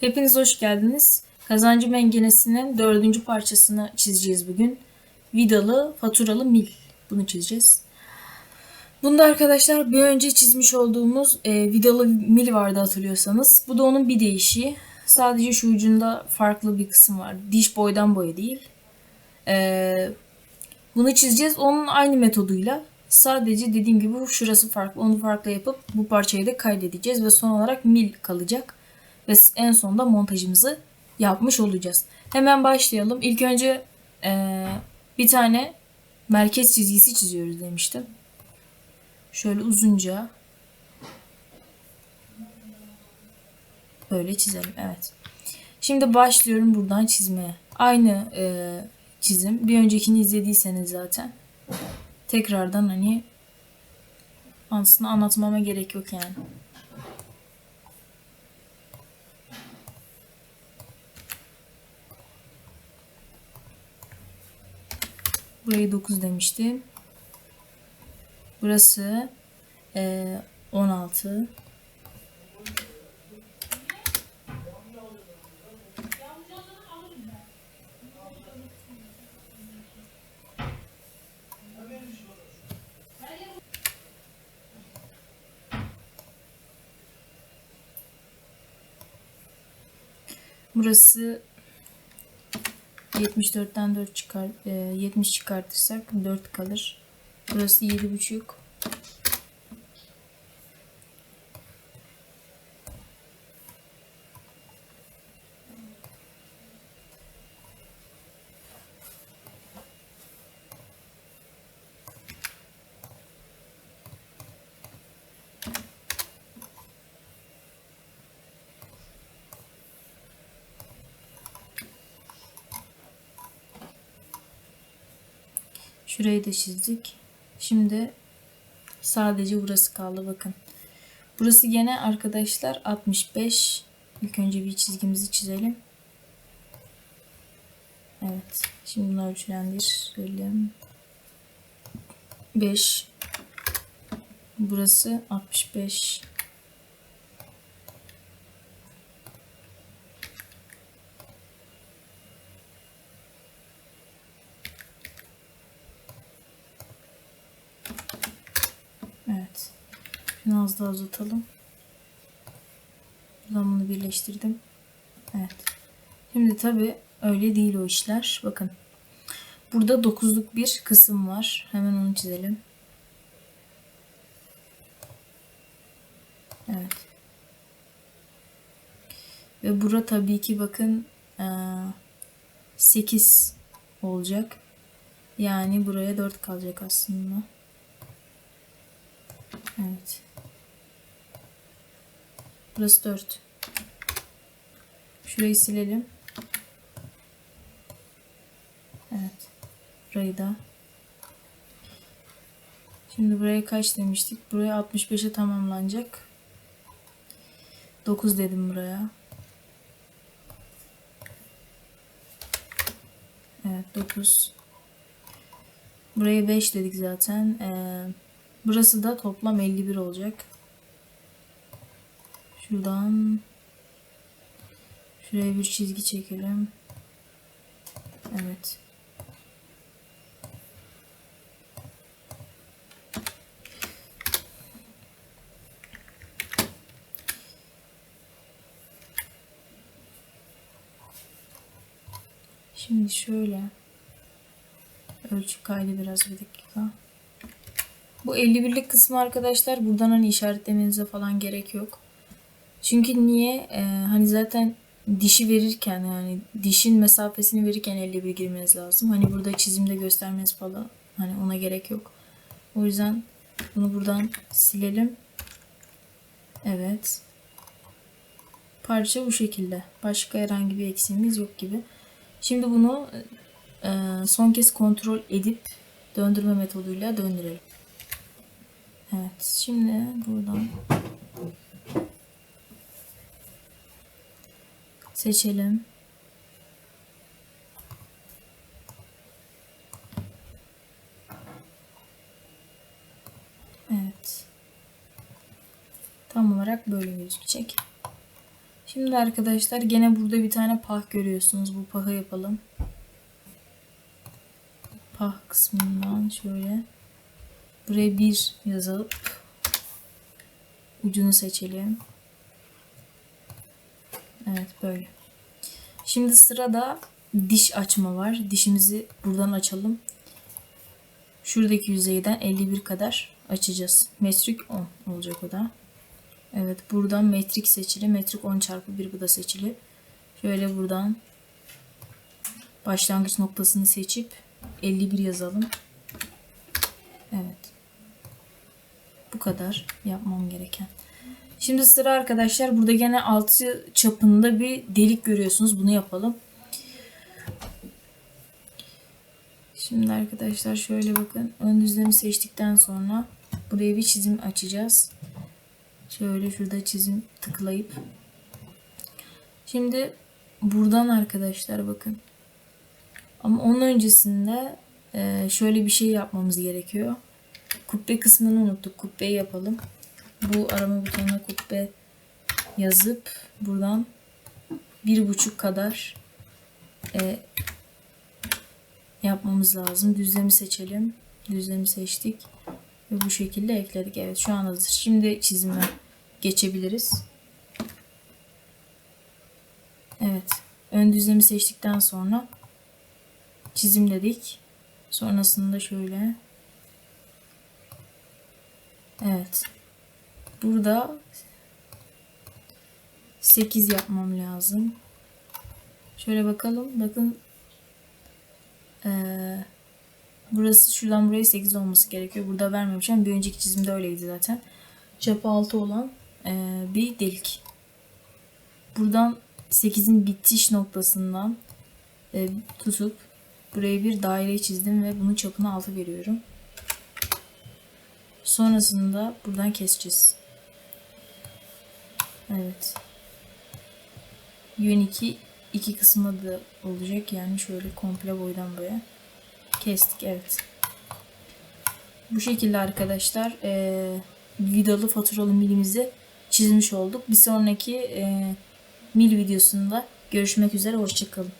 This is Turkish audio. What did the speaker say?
Hepiniz hoş geldiniz. Kazancı mengenesinin dördüncü parçasını çizeceğiz bugün. Vidalı, faturalı mil. Bunu çizeceğiz. Bunda arkadaşlar bir önce çizmiş olduğumuz e, vidalı mil vardı hatırlıyorsanız. Bu da onun bir değişiği. Sadece şu ucunda farklı bir kısım var. Diş boydan boya değil. E, bunu çizeceğiz. Onun aynı metoduyla. Sadece dediğim gibi şurası farklı. Onu farklı yapıp bu parçayı da kaydedeceğiz. Ve son olarak mil kalacak. Ve en sonunda montajımızı yapmış olacağız. Hemen başlayalım. İlk önce e, bir tane merkez çizgisi çiziyoruz demiştim. Şöyle uzunca böyle çizelim. Evet. Şimdi başlıyorum buradan çizmeye. Aynı e, çizim. Bir öncekini izlediyseniz zaten. Tekrardan hani aslında anlatmama gerek yok yani. Burayı 9 demiştim. Burası eee 16. Burası 74'ten 4 çıkar, e, 70 çıkartırsak 4 kalır. Burası 7,5. Şurayı da çizdik. Şimdi sadece burası kaldı bakın. Burası gene arkadaşlar 65. İlk önce bir çizgimizi çizelim. Evet. Şimdi bunu ölçülendirelim. 5. Burası 65. Evet. Şunu az daha uzatalım. Buradan bunu birleştirdim. Evet. Şimdi tabi öyle değil o işler. Bakın. Burada dokuzluk bir kısım var. Hemen onu çizelim. Evet. Ve bura tabii ki bakın 8 olacak. Yani buraya 4 kalacak aslında. Evet. Burası 4. Şurayı silelim. Evet. Burayı da. Şimdi buraya kaç demiştik? Buraya 65'e tamamlanacak. 9 dedim buraya. Evet 9. Buraya 5 dedik zaten. Ee, Burası da toplam 51 olacak. Şuradan şuraya bir çizgi çekelim. Evet. Şimdi şöyle ölçü kaydı biraz bir dakika. Bu 51'lik kısmı arkadaşlar buradan hani işaretlemenize falan gerek yok. Çünkü niye? Ee, hani zaten dişi verirken yani dişin mesafesini verirken 51 girmeniz lazım. Hani burada çizimde göstermeniz falan hani ona gerek yok. O yüzden bunu buradan silelim. Evet. Parça bu şekilde. Başka herhangi bir eksiğimiz yok gibi. Şimdi bunu e, son kez kontrol edip döndürme metoduyla döndürelim. Evet şimdi buradan seçelim. Evet. Tam olarak böyle gözükecek. Şimdi arkadaşlar gene burada bir tane pah görüyorsunuz. Bu pahı yapalım. Pah kısmından şöyle. Buraya bir yazıp ucunu seçelim. Evet böyle. Şimdi sırada diş açma var. Dişimizi buradan açalım. Şuradaki yüzeyden 51 kadar açacağız. Metrik 10 olacak o da. Evet buradan metrik seçili. Metrik 10 çarpı 1 bu da seçili. Şöyle buradan başlangıç noktasını seçip 51 yazalım. Evet. Bu kadar yapmam gereken. Şimdi sıra arkadaşlar burada gene altı çapında bir delik görüyorsunuz. Bunu yapalım. Şimdi arkadaşlar şöyle bakın. Ön düzlemi seçtikten sonra buraya bir çizim açacağız. Şöyle şurada çizim tıklayıp. Şimdi buradan arkadaşlar bakın. Ama onun öncesinde e, şöyle bir şey yapmamız gerekiyor. Kubbe kısmını unuttuk. Kubbeyi yapalım. Bu arama butonuna kubbe yazıp buradan bir buçuk kadar e, yapmamız lazım. Düzlemi seçelim. Düzlemi seçtik. Ve bu şekilde ekledik. Evet şu an hazır. Şimdi çizime geçebiliriz. Evet. Ön düzlemi seçtikten sonra çizimledik. Sonrasında şöyle. Evet. Burada 8 yapmam lazım. Şöyle bakalım. Bakın ee, burası şuradan buraya 8 olması gerekiyor. Burada vermemişim. Bir önceki çizimde öyleydi zaten. Çapı 6 olan ee, bir delik. Buradan 8'in bitiş noktasından e, tutup buraya bir daire çizdim ve bunun çapını 6 veriyorum. Sonrasında buradan keseceğiz. Evet. Yön 2 iki kısmı da olacak. Yani şöyle komple boydan boya kestik. Evet. Bu şekilde arkadaşlar e, vidalı faturalı milimizi çizmiş olduk. Bir sonraki e, mil videosunda görüşmek üzere. Hoşçakalın.